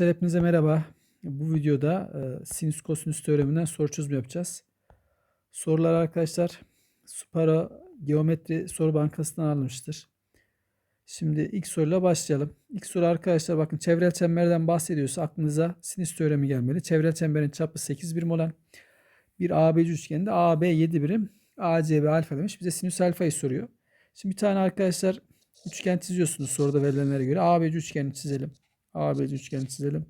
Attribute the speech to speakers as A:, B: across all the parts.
A: Arkadaşlar hepinize merhaba. Bu videoda e, sinüs kosinüs teoreminden soru çözümü yapacağız. Sorular arkadaşlar Supara Geometri Soru Bankası'ndan alınmıştır. Şimdi ilk soruyla başlayalım. İlk soru arkadaşlar bakın çevrel çemberden bahsediyorsa aklınıza sinüs teoremi gelmeli. Çevrel çemberin çapı 8 birim olan bir ABC üçgeninde AB 7 birim, AC ve alfa demiş. Bize sinüs alfayı soruyor. Şimdi bir tane arkadaşlar üçgen çiziyorsunuz soruda verilenlere göre. ABC üçgenini çizelim. ABC üçgeni çizelim.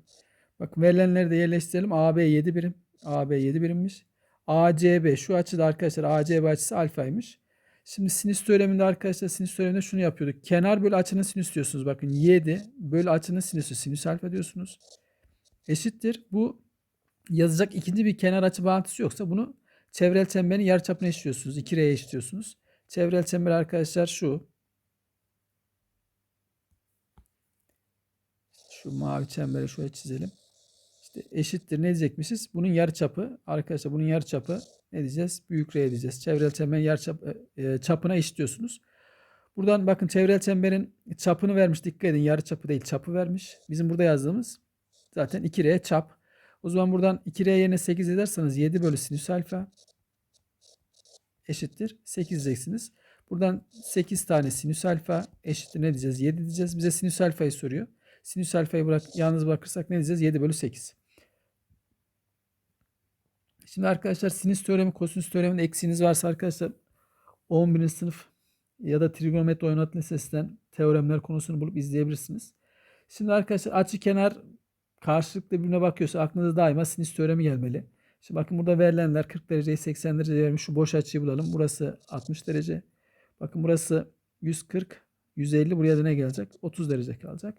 A: Bakın verilenleri de yerleştirelim. AB 7 birim. AB 7 birimmiş. ACB şu açıda arkadaşlar ACB açısı alfaymış. Şimdi sinüs teoreminde arkadaşlar sinüs teoreminde şunu yapıyorduk. Kenar bölü açının sinüs diyorsunuz. Bakın 7 bölü açının sinüsü sinüs alfa diyorsunuz. Eşittir. Bu yazacak ikinci bir kenar açı bağıntısı yoksa bunu çevrel çemberin yarıçapına eşitliyorsunuz. 2R'ye eşitliyorsunuz. Çevrel çember arkadaşlar şu. Şu mavi çemberi şöyle çizelim. İşte eşittir ne diyecekmişiz? Bunun yarıçapı arkadaşlar bunun yarıçapı ne diyeceğiz? Büyük R diyeceğiz. Çevrel çemberin yarıçap e, çapına eşitliyorsunuz. Buradan bakın çevrel çemberin çapını vermiş. Dikkat edin yarıçapı değil çapı vermiş. Bizim burada yazdığımız zaten 2R çap. O zaman buradan 2R yerine 8 ederseniz 7 bölü sinüs alfa eşittir 8 diyeceksiniz. Buradan 8 tane sinüs alfa eşittir ne diyeceğiz? 7 diyeceğiz. Bize sinüs alfayı soruyor. Sinüs alfayı bırak, yalnız bırakırsak ne diyeceğiz? 7 bölü 8. Şimdi arkadaşlar sinüs teoremi, kosinüs teoreminde eksiğiniz varsa arkadaşlar 11. sınıf ya da trigonometri oynat lisesinden teoremler konusunu bulup izleyebilirsiniz. Şimdi arkadaşlar açı kenar karşılıklı birbirine bakıyorsa aklınıza daima sinüs teoremi gelmeli. Şimdi bakın burada verilenler 40 dereceyi 80 derece vermiş. Şu boş açıyı bulalım. Burası 60 derece. Bakın burası 140, 150. Buraya da ne gelecek? 30 derece kalacak.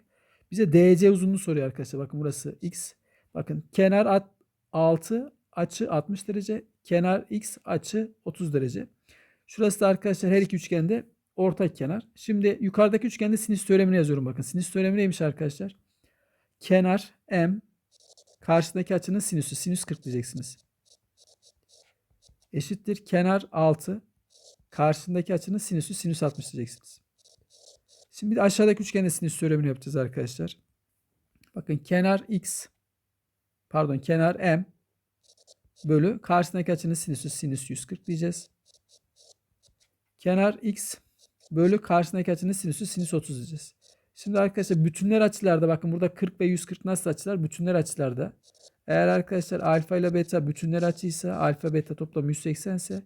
A: Bize DC uzunluğu soruyor arkadaşlar. Bakın burası x. Bakın kenar 6 açı 60 derece. Kenar x açı 30 derece. Şurası da arkadaşlar her iki üçgende ortak kenar. Şimdi yukarıdaki üçgende sinüs teoremini yazıyorum. Bakın sinüs teoremi neymiş arkadaşlar? Kenar m karşıdaki açının sinüsü. Sinüs 40 diyeceksiniz. Eşittir kenar 6 karşısındaki açının sinüsü sinüs 60 diyeceksiniz. Şimdi bir de aşağıdaki üçgende sinüs teoremini yapacağız arkadaşlar. Bakın kenar x pardon kenar m bölü karşısındaki açının sinüsü sinüs 140 diyeceğiz. Kenar x bölü karşısındaki açının sinüsü sinüs 30 diyeceğiz. Şimdi arkadaşlar bütünler açılarda bakın burada 40 ve 140 nasıl açılar? Bütünler açılarda. Eğer arkadaşlar alfa ile beta bütünler açıysa alfa beta toplam 180 ise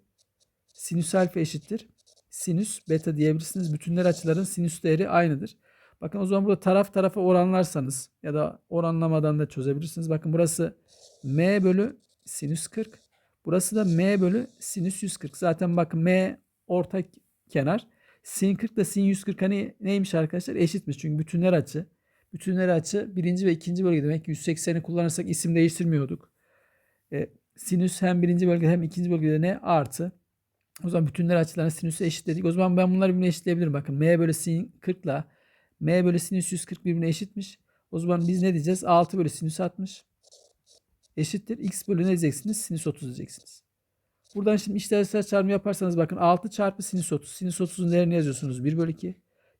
A: sinüs alfa eşittir sinüs beta diyebilirsiniz. Bütünler açıların sinüs değeri aynıdır. Bakın o zaman burada taraf tarafa oranlarsanız ya da oranlamadan da çözebilirsiniz. Bakın burası m bölü sinüs 40. Burası da m bölü sinüs 140. Zaten bakın m ortak kenar. Sin 40 da sin 140 hani neymiş arkadaşlar? Eşitmiş. Çünkü bütünler açı. Bütünler açı birinci ve ikinci bölge demek. 180'i kullanırsak isim değiştirmiyorduk. E, sinüs hem birinci bölgede hem ikinci bölgede ne? Artı. O zaman bütünler açılarının sinüsü eşitledik. O zaman ben bunları birbirine eşitleyebilirim. Bakın m bölü sin 40 ile m bölü sinüs 140 birbirine eşitmiş. O zaman biz ne diyeceğiz? 6 bölü sinüs 60 eşittir. x bölü ne diyeceksiniz? Sinüs 30 diyeceksiniz. Buradan şimdi işlevsel çarpımı yaparsanız bakın 6 çarpı sinüs 30. Sinüs 30'un değerini yazıyorsunuz 1 bölü 2.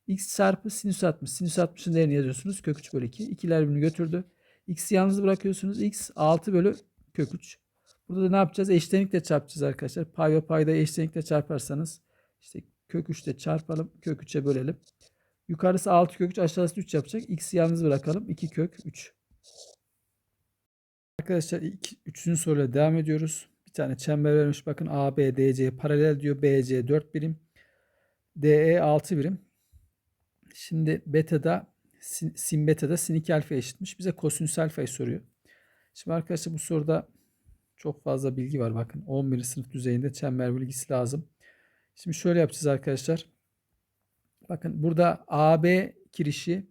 A: x çarpı sinüs 60. Sinüs 60'ın değerini yazıyorsunuz kök 3 bölü 2. İkiler birbirini götürdü. x'i yalnız bırakıyorsunuz. x 6 bölü kök 3. Burada da ne yapacağız? Eşlenikle çarpacağız arkadaşlar. Pay ve payda eşlenikle çarparsanız işte kök 3 ile çarpalım. Kök 3'e bölelim. Yukarısı 6 kök 3 aşağısı 3 yapacak. X'i yalnız bırakalım. 2 kök 3. Arkadaşlar 3. soruyla devam ediyoruz. Bir tane çember vermiş. Bakın AB, DC paralel diyor. BC 4 birim. DE 6 birim. Şimdi beta'da sin, sin beta'da sin 2 alfa eşitmiş. Bize kosinüs alfayı soruyor. Şimdi arkadaşlar bu soruda çok fazla bilgi var. Bakın 11. sınıf düzeyinde çember bilgisi lazım. Şimdi şöyle yapacağız arkadaşlar. Bakın burada AB kirişi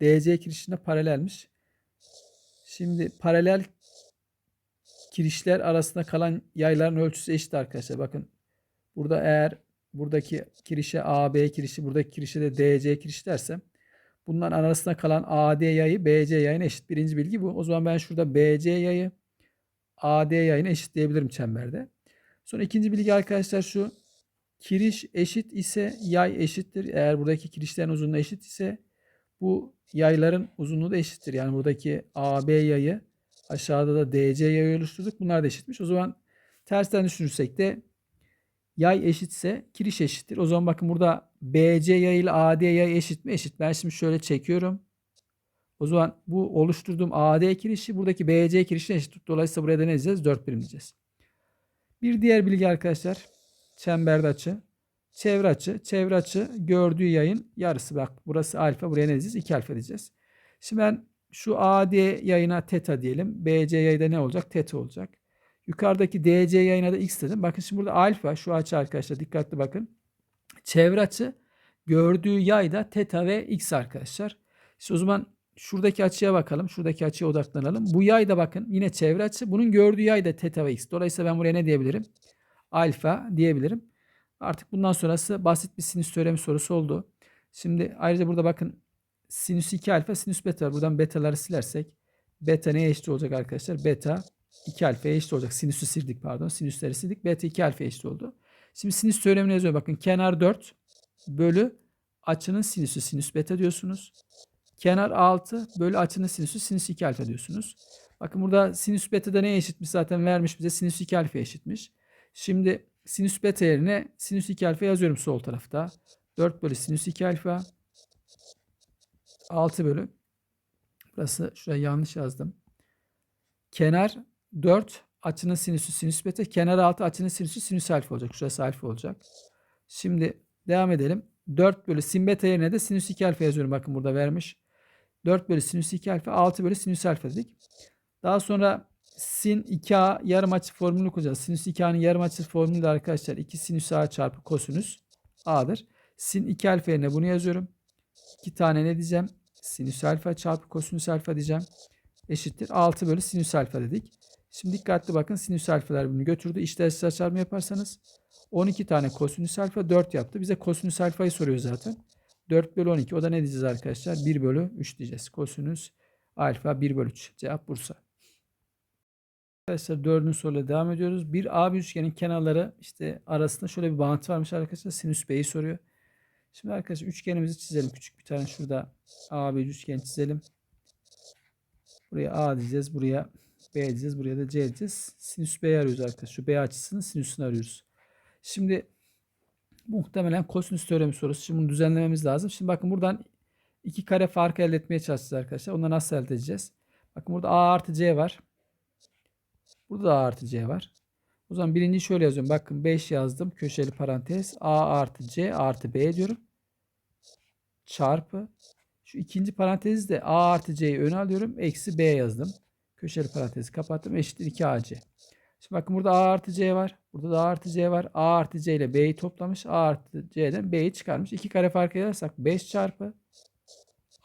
A: DC kirişine paralelmiş. Şimdi paralel kirişler arasında kalan yayların ölçüsü eşit arkadaşlar. Bakın burada eğer buradaki kirişe AB kirişi, buradaki kirişe de DC kiriş dersem bunların arasında kalan AD yayı BC yayına eşit. Birinci bilgi bu. O zaman ben şurada BC yayı AD yayını eşitleyebilirim çemberde. Sonra ikinci bilgi arkadaşlar şu. Kiriş eşit ise yay eşittir. Eğer buradaki kirişlerin uzunluğu eşit ise bu yayların uzunluğu da eşittir. Yani buradaki AB yayı aşağıda da DC yayı oluşturduk. Bunlar da eşitmiş. O zaman tersten düşünürsek de yay eşitse kiriş eşittir. O zaman bakın burada BC yayı ile AD yayı eşit mi? Eşit. Ben şimdi şöyle çekiyorum. O zaman bu oluşturduğum AD kirişi buradaki BC kirişine eşit. Dolayısıyla buraya da ne diyeceğiz? 4 birim diyeceğiz. Bir diğer bilgi arkadaşlar. Çemberde açı. Çevre açı. Çevre açı gördüğü yayın yarısı. Bak burası alfa. Buraya ne diyeceğiz? 2 alfa diyeceğiz. Şimdi ben şu AD yayına teta diyelim. BC yayında ne olacak? Teta olacak. Yukarıdaki DC yayına da x dedim. Bakın şimdi burada alfa şu açı arkadaşlar dikkatli bakın. Çevre açı gördüğü yay da teta ve x arkadaşlar. İşte o zaman şuradaki açıya bakalım. Şuradaki açıya odaklanalım. Bu yay da bakın yine çevre açı. Bunun gördüğü yay da teta ve x. Dolayısıyla ben buraya ne diyebilirim? Alfa diyebilirim. Artık bundan sonrası basit bir sinüs teoremi sorusu oldu. Şimdi ayrıca burada bakın sinüs 2 alfa sinüs beta var. Buradan betaları silersek beta neye eşit olacak arkadaşlar? Beta 2 alfaya eşit olacak. Sinüsü sildik pardon. Sinüsleri sildik. Beta 2 alfaya eşit oldu. Şimdi sinüs teoremine yazıyor. Bakın kenar 4 bölü açının sinüsü sinüs beta diyorsunuz. Kenar 6 bölü açının sinüsü sinüs 2 alfa diyorsunuz. Bakın burada sinüs beta da neye eşitmiş zaten vermiş bize sinüs 2 alfa eşitmiş. Şimdi sinüs beta yerine sinüs 2 alfa yazıyorum sol tarafta. 4 bölü sinüs 2 alfa 6 bölü burası şuraya yanlış yazdım. Kenar 4 açının sinüsü sinüs beta. Kenar 6 açının sinüsü sinüs alfa olacak. Şurası alfa olacak. Şimdi devam edelim. 4 bölü sin beta yerine de sinüs 2 alfa yazıyorum. Bakın burada vermiş. 4 bölü sinüs 2 alfa 6 bölü sinüs alfa dedik. Daha sonra sin 2a yarım açı formülünü kullanacağız. Sinüs 2a'nın yarım açı formülü de arkadaşlar 2 sinüs a çarpı kosinüs a'dır. Sin 2 alfa yerine bunu yazıyorum. 2 tane ne diyeceğim? Sinüs alfa çarpı kosinüs alfa diyeceğim. Eşittir. 6 bölü sinüs alfa dedik. Şimdi dikkatli bakın sinüs alfalar bunu götürdü. İşler çarpımı yaparsanız 12 tane kosinüs alfa 4 yaptı. Bize kosinüs alfayı soruyor zaten. 4 bölü 12. O da ne diyeceğiz arkadaşlar? 1 bölü 3 diyeceğiz. Kosinüs alfa 1 bölü 3. Cevap Bursa. Arkadaşlar dördüncü soruyla devam ediyoruz. Bir AB üçgenin kenarları işte arasında şöyle bir bağıntı varmış arkadaşlar. Sinüs B'yi soruyor. Şimdi arkadaşlar üçgenimizi çizelim. Küçük bir tane şurada AB üçgen çizelim. Buraya A diyeceğiz. Buraya B diyeceğiz. Buraya da C diyeceğiz. Sinüs B'yi arıyoruz arkadaşlar. Şu B açısının sinüsünü arıyoruz. Şimdi muhtemelen kosinüs teoremi sorusu. Şimdi bunu düzenlememiz lazım. Şimdi bakın buradan iki kare farkı elde etmeye çalışacağız arkadaşlar. Onları nasıl elde edeceğiz? Bakın burada A artı C var. Burada da A artı C var. O zaman birinciyi şöyle yazıyorum. Bakın 5 yazdım. Köşeli parantez. A artı C artı B diyorum. Çarpı. Şu ikinci parantezi de A artı C'yi öne alıyorum. Eksi B yazdım. Köşeli parantezi kapattım. Eşittir 2AC. Şimdi bakın burada A artı C var. Burada da A artı C var. A artı C ile B'yi toplamış. A artı C'den B'yi çıkarmış. İki kare fark edersek 5 çarpı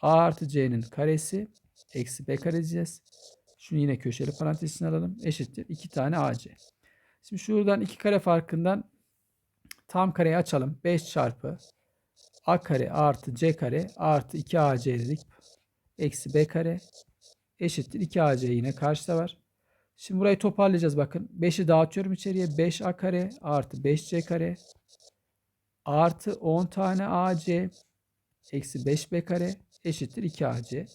A: A artı C'nin karesi eksi B kare diyeceğiz. Şunu yine köşeli parantez alalım. Eşittir 2 tane AC. Şimdi şuradan iki kare farkından tam kareyi açalım. 5 çarpı A kare artı C kare artı 2AC dedik. Eksi B kare eşittir 2AC yine karşıda var. Şimdi burayı toparlayacağız bakın. 5'i dağıtıyorum içeriye. 5A kare artı 5C kare artı 10 tane AC eksi 5B kare eşittir 2AC.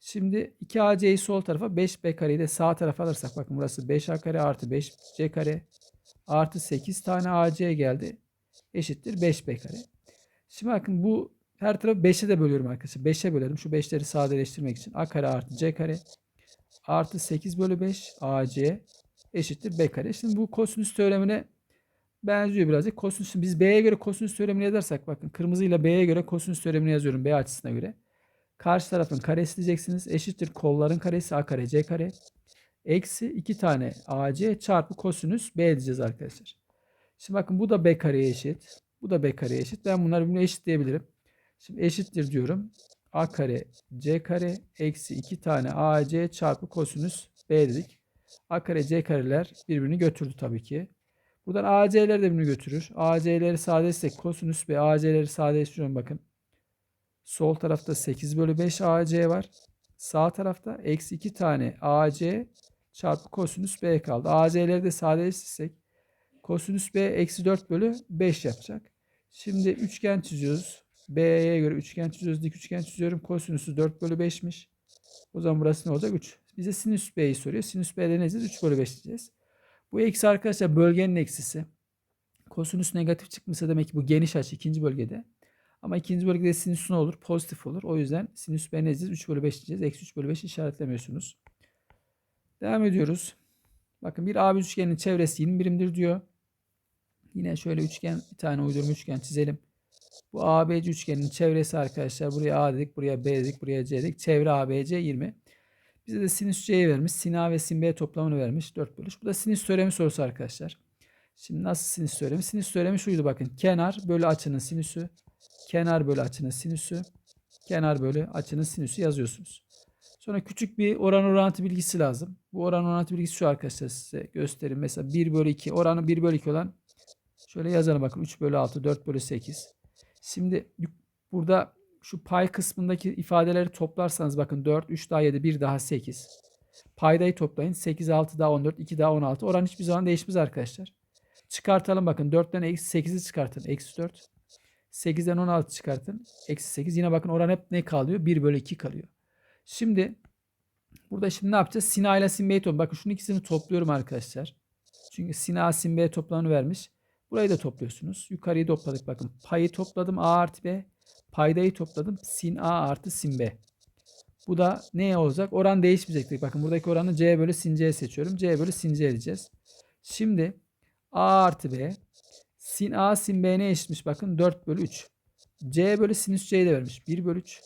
A: Şimdi 2AC'yi sol tarafa 5B kareyi de sağ tarafa alırsak bakın burası 5A kare artı 5C kare artı 8 tane AC geldi. Eşittir 5B kare. Şimdi bakın bu her tarafı 5'e de bölüyorum arkadaşlar. 5'e bölerim. Şu 5'leri sadeleştirmek için. A kare artı C kare artı 8 bölü 5 AC eşittir B kare. Şimdi bu kosinüs teoremine benziyor birazcık. Kosinüs, biz B'ye göre kosinüs teoremini yazarsak bakın kırmızıyla B'ye göre kosinüs teoremini yazıyorum B açısına göre. Karşı tarafın karesi diyeceksiniz. Eşittir kolların karesi A kare C kare. Eksi 2 tane AC çarpı kosinüs B diyeceğiz arkadaşlar. Şimdi bakın bu da B kareye eşit. Bu da B kareye eşit. Ben bunları birbirine eşit diyebilirim. Şimdi eşittir diyorum. A kare C kare eksi 2 tane AC çarpı kosinüs B dedik. A kare C kareler birbirini götürdü tabii ki. Buradan AC'ler de birbirini götürür. AC'leri sadeleştirsek kosinüs B AC'leri sadeleştiriyorum bakın. Sol tarafta 8 bölü 5 AC var. Sağ tarafta eksi 2 tane AC çarpı kosinüs B kaldı. AC'leri de sadeleştirsek kosinüs B eksi 4 bölü 5 yapacak. Şimdi üçgen çiziyoruz. B'ye göre üçgen çiziyoruz. Dik üçgen çiziyorum. Kosinüsü 4 bölü 5'miş. O zaman burası ne olacak? 3. Bize sinüs B'yi soruyor. Sinüs B'de ne diyeceğiz? 3 bölü 5 diyeceğiz. Bu eksi arkadaşlar bölgenin eksisi. Kosinüs negatif çıkmışsa demek ki bu geniş açı ikinci bölgede. Ama ikinci bölgede sinüs ne olur? Pozitif olur. O yüzden sinüs B ne diyeceğiz? 3 bölü 5 diyeceğiz. Eksi 3 bölü 5 işaretlemiyorsunuz. Devam ediyoruz. Bakın bir AB üçgenin çevresi 20 birimdir diyor. Yine şöyle üçgen bir tane uydurma üçgen çizelim. Bu ABC üçgenin çevresi arkadaşlar buraya A dedik, buraya B dedik, buraya C dedik. Çevre ABC 20. Bize de sinüs C'yi vermiş. Sin A ve sin B toplamını vermiş. 4 bölü 3. Bu da sinüs teoremi sorusu arkadaşlar. Şimdi nasıl sinüs teoremi? Sinüs teoremi şuydu bakın. Kenar bölü açının sinüsü. Kenar bölü açının sinüsü. Kenar bölü açının sinüsü yazıyorsunuz. Sonra küçük bir oran orantı bilgisi lazım. Bu oran orantı bilgisi şu arkadaşlar size göstereyim. Mesela 1 bölü 2 oranı 1 bölü 2 olan şöyle yazalım bakın 3 bölü 6 4 bölü 8. Şimdi burada şu pay kısmındaki ifadeleri toplarsanız bakın 4 3 daha 7 1 daha 8. Paydayı toplayın. 8 6 daha 14 2 daha 16. Oran hiçbir zaman değişmez arkadaşlar. Çıkartalım bakın 4'ten eksi 8'i çıkartın. Eksi 4. 8'den 16 çıkartın. Eksi 8. Yine bakın oran hep ne kalıyor? 1 bölü 2 kalıyor. Şimdi burada şimdi ne yapacağız? Sin A ile sin B'yi. Bakın şunun ikisini topluyorum arkadaşlar. Çünkü sin A sin B toplamını vermiş. Burayı da topluyorsunuz. Yukarıyı topladık bakın. Payı topladım A artı B. Paydayı topladım. Sin A artı sin B. Bu da ne olacak? Oran değişmeyecek. Bakın buradaki oranı C bölü sin C seçiyorum. C bölü sin C diyeceğiz. Şimdi A artı B. Sin A sin B ne eşitmiş? Bakın 4 bölü 3. C bölü sinüs C'yi de vermiş. 1 bölü 3.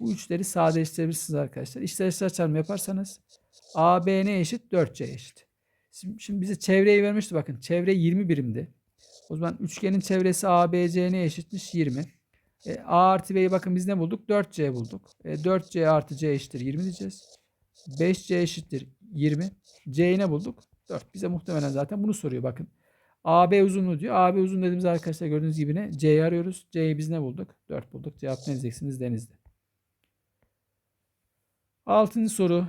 A: Bu üçleri sadeleştirebilirsiniz arkadaşlar. İşler dışlar çarpımı yaparsanız AB ne eşit? 4C eşit. Şimdi, şimdi bize çevreyi vermişti bakın. Çevre 20 birimdi. O zaman üçgenin çevresi ABC ne eşitmiş? 20. E, A artı B'yi bakın biz ne bulduk? 4C bulduk. E, 4C artı C eşittir 20 diyeceğiz. 5C eşittir 20. C'yi ne bulduk? 4. Bize muhtemelen zaten bunu soruyor bakın. AB uzunluğu diyor. AB uzun dediğimiz arkadaşlar gördüğünüz gibi ne? C'yi arıyoruz. C'yi biz ne bulduk? 4 bulduk. Cevap ne diyeceksiniz? Denizde. Altıncı soru.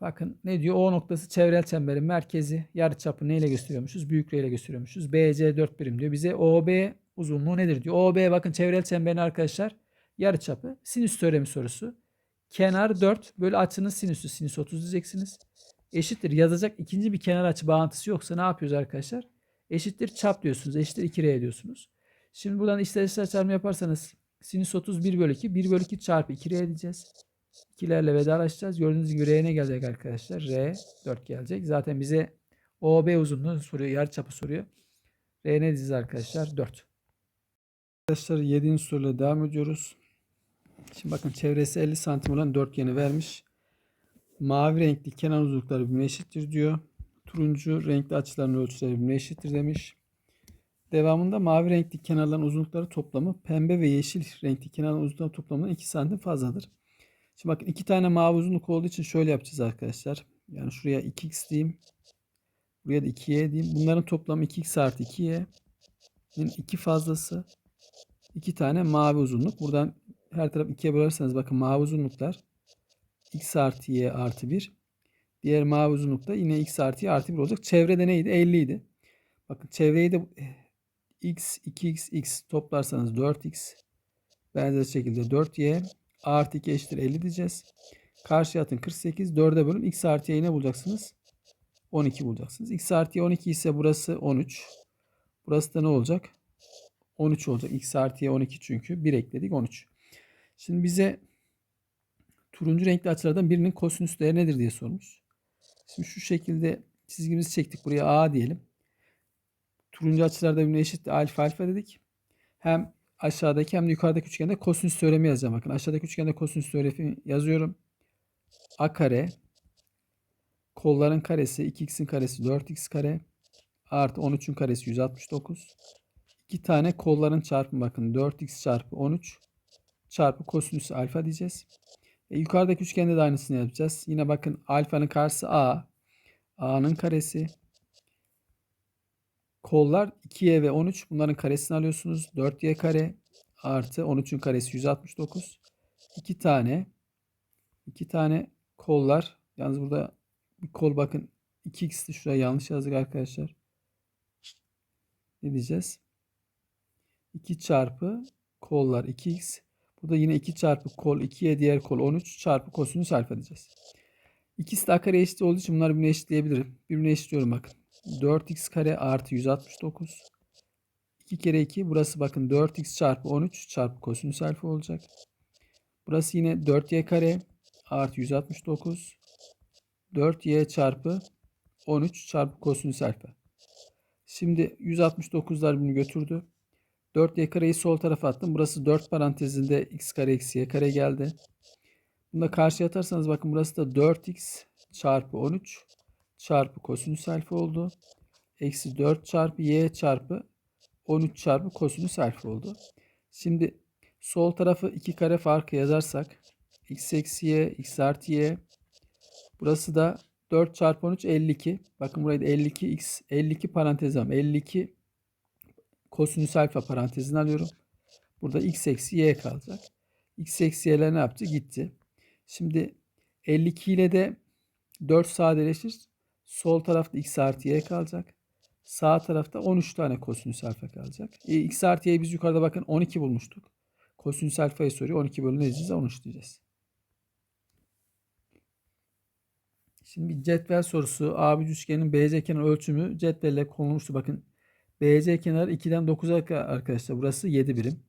A: Bakın ne diyor? O noktası çevrel çemberin merkezi. Yarıçapı neyle gösteriyormuşuz? Büyüklüğüyle gösteriyormuşuz. BC 4 birim diyor. Bize OB uzunluğu nedir diyor. OB bakın çevrel çemberin arkadaşlar yarıçapı. Sinüs teoremi sorusu. Kenar 4 böyle açının sinüsü. Sinüs 30 diyeceksiniz. Eşittir yazacak ikinci bir kenar açı bağıntısı yoksa ne yapıyoruz arkadaşlar? Eşittir çap diyorsunuz. Eşittir 2R diyorsunuz. Şimdi buradan ister çarpımı yaparsanız sinüs 30 1 bölü 2. 1 bölü 2 çarpı 2R diyeceğiz. İkilerle vedalaşacağız. Gördüğünüz gibi R ne gelecek arkadaşlar? R 4 gelecek. Zaten bize OB uzunluğu soruyor. Yarıçapı soruyor. R ne diyeceğiz arkadaşlar? 4. Arkadaşlar 7. soruyla devam ediyoruz. Şimdi bakın çevresi 50 santim olan dörtgeni vermiş. Mavi renkli kenar uzunlukları birbirine eşittir diyor. Turuncu renkli açıların ölçüleri birbirine eşittir demiş. Devamında mavi renkli kenarların uzunlukları toplamı pembe ve yeşil renkli kenarların uzunlukları toplamından 2 santim fazladır. Şimdi bakın iki tane mavi uzunluk olduğu için şöyle yapacağız arkadaşlar. Yani şuraya 2x diyeyim. Buraya da 2y diyeyim. Bunların toplamı 2x artı 2y. Yani 2 fazlası. 2 tane mavi uzunluk. Buradan her taraf 2'ye bölerseniz bakın mavi uzunluklar x artı y artı 1. Diğer mavi uzunlukta yine x artı y artı 1 olacak. Çevrede neydi? 50 idi. Bakın çevreyi de x, 2x, x toplarsanız 4x. Benzer şekilde 4y A artı 2 eşittir 50 diyeceğiz. Karşıya atın 48. 4'e bölün. X artı y'yi ne bulacaksınız? 12 bulacaksınız. X artı y 12 ise burası 13. Burası da ne olacak? 13 olacak. X artı y 12 çünkü. 1 ekledik 13. Şimdi bize turuncu renkli açılardan birinin kosinüs değeri nedir diye sormuş. Şimdi şu şekilde çizgimizi çektik. Buraya A diyelim. Turuncu açılarda birbirine eşit alfa alfa dedik. Hem aşağıdaki hem de yukarıdaki üçgende kosinüs teoremi yazacağım. Bakın aşağıdaki üçgende kosinüs teoremi yazıyorum. A kare kolların karesi 2x'in karesi 4x kare artı 13'ün karesi 169. İki tane kolların çarpımı bakın 4x çarpı 13 çarpı kosinüs alfa diyeceğiz. E, yukarıdaki üçgende de aynısını yapacağız. Yine bakın alfanın karşısı a. a'nın karesi Kollar 2y ve 13 bunların karesini alıyorsunuz. 4y kare artı 13'ün karesi 169. 2 tane 2 tane kollar. Yalnız burada bir kol bakın 2x'ti şuraya yanlış yazdık arkadaşlar. Ne diyeceğiz? 2 çarpı kollar 2x. Bu da yine 2 çarpı kol 2'ye diğer kol 13 çarpı kosinüs alfa diyeceğiz. İkisi de a kare eşit olduğu için bunları birbirine eşitleyebilirim. Birbirine eşitliyorum bakın. 4x kare artı 169. 2 kere 2 burası bakın 4x çarpı 13 çarpı kosinüs alfa olacak. Burası yine 4y kare artı 169. 4y çarpı 13 çarpı kosinüs alfa. Şimdi 169'lar bunu götürdü. 4y kareyi sol tarafa attım. Burası 4 parantezinde x kare eksi y kare geldi. Bunu da karşıya atarsanız bakın burası da 4x çarpı 13 çarpı kosinüs alfa oldu. Eksi 4 çarpı y çarpı 13 çarpı kosinüs alfa oldu. Şimdi sol tarafı 2 kare farkı yazarsak x eksi y, x artı y. Burası da 4 çarpı 13 52. Bakın burayı da 52 x 52 parantez alıyorum. 52 kosinüs alfa parantezini alıyorum. Burada x eksi y kalacak. x eksi y'ler ne yaptı? Gitti. Şimdi 52 ile de 4 sadeleşir. Sol tarafta x artı y kalacak. Sağ tarafta 13 tane kosinüs alfa kalacak. E, x artı y'yi biz yukarıda bakın 12 bulmuştuk. Kosinüs alfayı soruyor. 12 bölü ne diyeceğiz? 13 diyeceğiz. Şimdi bir cetvel sorusu. AB üçgenin BC kenar ölçümü cetvelle konulmuştu. Bakın BC kenarı 2'den 9'a arkadaşlar. Burası 7 birim.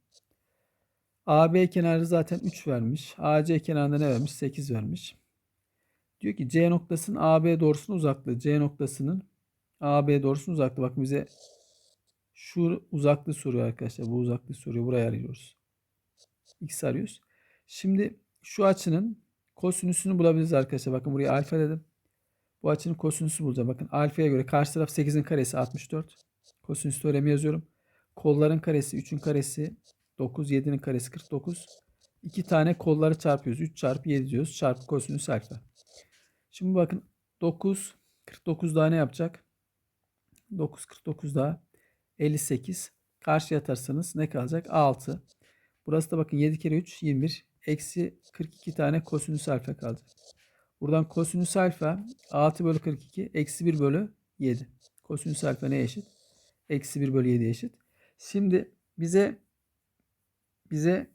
A: AB kenarı zaten 3 vermiş. AC kenarında ne vermiş? 8 vermiş. Diyor ki C noktasının AB doğrusunun uzaklığı. C noktasının AB doğrusunun uzaklığı. Bakın bize şu uzaklığı soruyor arkadaşlar. Bu uzaklığı soruyor. Burayı arıyoruz. X arıyoruz. Şimdi şu açının kosinüsünü bulabiliriz arkadaşlar. Bakın buraya alfa dedim. Bu açının kosinüsü bulacağım. Bakın alfaya göre karşı taraf 8'in karesi 64. Kosinüs teoremi yazıyorum. Kolların karesi 3'ün karesi 9. 7'nin karesi 49. 2 tane kolları çarpıyoruz. 3 çarpı 7 diyoruz. Çarpı kosinüs alfa. Şimdi bakın 9 49 daha ne yapacak? 9 49 daha 58. Karşıya atarsanız ne kalacak? 6. Burası da bakın 7 kere 3 21. Eksi 42 tane kosinüs alfa kalacak. Buradan kosinüs alfa 6 bölü 42 eksi 1 bölü 7. Kosinüs alfa ne eşit? Eksi 1 bölü 7 eşit. Şimdi bize bize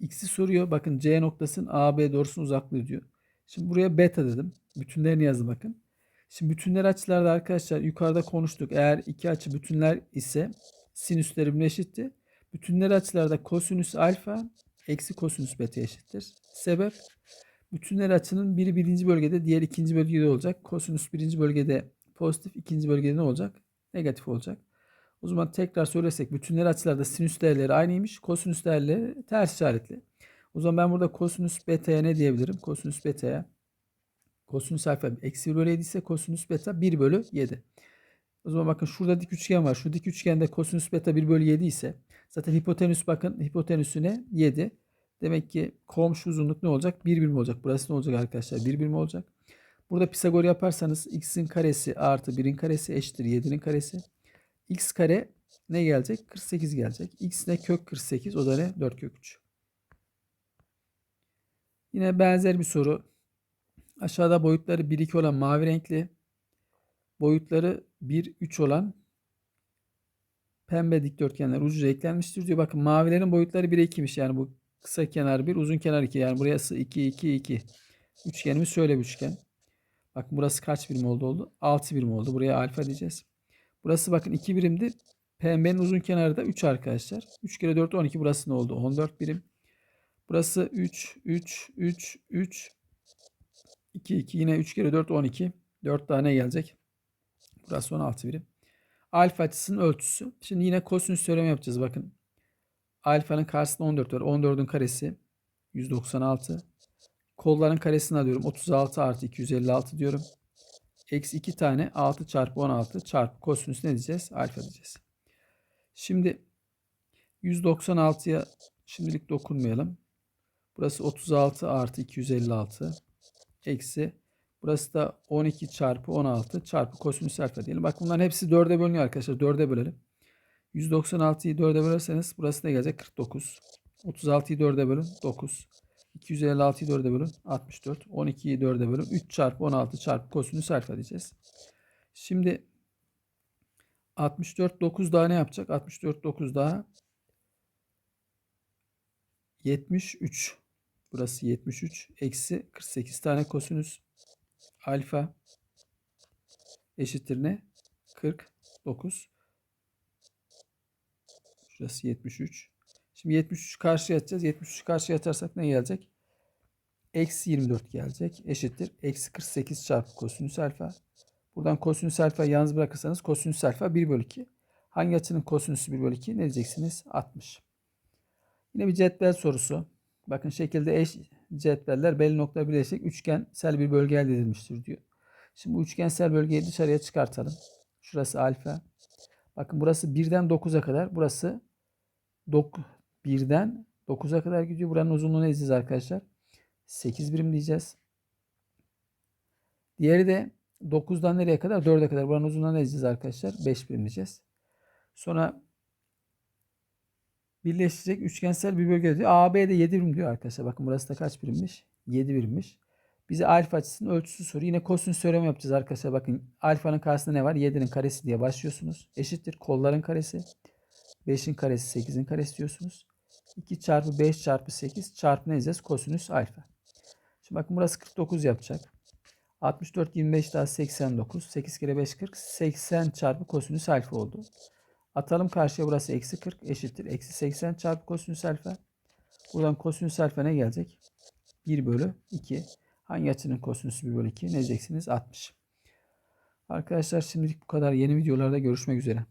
A: x'i soruyor. Bakın C noktasının AB doğrusunun uzaklığı diyor. Şimdi buraya beta dedim. Bütünlerini yazdım bakın. Şimdi bütünler açılarda arkadaşlar yukarıda konuştuk. Eğer iki açı bütünler ise sinüsleri birbirine eşitti. Bütünler açılarda kosinüs alfa eksi kosinüs beta eşittir. Sebep bütünler açının biri birinci bölgede diğer ikinci bölgede olacak. Kosinüs birinci bölgede pozitif ikinci bölgede ne olacak? Negatif olacak. O zaman tekrar söylesek bütünler açılarda sinüs değerleri aynıymış. Kosinüs değerleri ters işaretli. O zaman ben burada kosinüs beta'ya ne diyebilirim? Kosinüs beta'ya kosinüs alfa eksi 1 bölü 7 ise kosinüs beta 1 bölü 7. O zaman bakın şurada dik üçgen var. Şu dik üçgende kosinüs beta 1 bölü 7 ise zaten hipotenüs bakın hipotenüsüne 7. Demek ki komşu uzunluk ne olacak? 1 birim olacak. Burası ne olacak arkadaşlar? 1 birim olacak. Burada Pisagor yaparsanız x'in karesi artı 1'in karesi eşittir 7'nin karesi. x kare ne gelecek? 48 gelecek. x ne? Kök 48. O da ne? 4 kök 3. Yine benzer bir soru. Aşağıda boyutları 1-2 olan mavi renkli, boyutları 1-3 olan pembe dikdörtgenler ucu eklenmiştir diyor. Bakın mavilerin boyutları 1'e 2'miş. Yani bu kısa kenar 1, uzun kenar 2. Yani burası 2, 2, 2. Üçgenimiz şöyle bir üçgen. Bakın burası kaç birim oldu oldu? 6 birim oldu. Buraya alfa diyeceğiz. Burası bakın 2 birimdi. Pembenin uzun kenarı da 3 arkadaşlar. 3 kere 4 12 burası ne oldu? 14 birim. Burası 3, 3, 3, 3, 2, 2 yine 3 kere 4 12. 4 tane gelecek. Burası 16 birim. Alfa açısının ölçüsü. Şimdi yine kosinüs teoremi yapacağız. Bakın. Alfanın karşısında 14 var. 14'ün karesi 196. Kolların karesini alıyorum. 36 artı 256 diyorum. Eksi 2 tane 6 çarpı 16 çarpı kosinüs ne diyeceğiz? Alfa diyeceğiz. Şimdi 196'ya şimdilik dokunmayalım. Burası 36 artı 256 eksi burası da 12 çarpı 16 çarpı kosinüs alfa diyelim. Bak bunların hepsi 4'e bölünüyor arkadaşlar. 4'e bölelim. 196'yı 4'e bölerseniz burası ne gelecek? 49. 36'yı 4'e bölün 9. 256'yı 4'e bölün 64. 12'yi 4'e bölün 3 çarpı 16 çarpı kosinüs alfa diyeceğiz. Şimdi 64 9 daha ne yapacak? 64 9 daha 73. Burası 73. Eksi 48 tane kosinüs alfa eşittir ne? 49. Şurası 73. Şimdi 73 karşıya atacağız. 73 karşıya atarsak ne gelecek? Eksi 24 gelecek. Eşittir. Eksi 48 çarpı kosinüs alfa. Buradan kosinüs alfa yalnız bırakırsanız kosinüs alfa 1 bölü 2. Hangi açının kosinüsü 1 bölü 2? Ne diyeceksiniz? 60. Yine bir cetvel sorusu. Bakın şekilde eş cetveller belli nokta birleşik üçgensel bir bölge elde edilmiştir diyor. Şimdi bu üçgensel bölgeyi dışarıya çıkartalım. Şurası alfa. Bakın burası 1'den 9'a kadar. Burası 1'den 9'a kadar gidiyor. Buranın uzunluğunu ne diyeceğiz arkadaşlar? 8 birim diyeceğiz. Diğeri de 9'dan nereye kadar? 4'e kadar. Buranın uzunluğunu ne diyeceğiz arkadaşlar? 5 birim diyeceğiz. Sonra birleşecek üçgensel bir bölge diyor. AB de 7 birim diyor arkadaşlar. Bakın burası da kaç birimmiş? 7 birimmiş. Bize alfa açısının ölçüsü soruyor. Yine kosinüs teoremi yapacağız arkadaşlar. Bakın alfanın karşısında ne var? 7'nin karesi diye başlıyorsunuz. Eşittir kolların karesi. 5'in karesi 8'in karesi diyorsunuz. 2 çarpı 5 çarpı 8 çarpı ne diyeceğiz? Kosinüs alfa. Şimdi bakın burası 49 yapacak. 64 25 daha 89. 8 kere 5 40. 80 çarpı kosinüs alfa oldu. Atalım karşıya burası eksi 40 eşittir. Eksi 80 çarpı kosinüs alfa. Buradan kosinüs alfa ne gelecek? 1 bölü 2. Hangi açının kosinüsü 1 bölü 2? Ne diyeceksiniz? 60. Arkadaşlar şimdilik bu kadar. Yeni videolarda görüşmek üzere.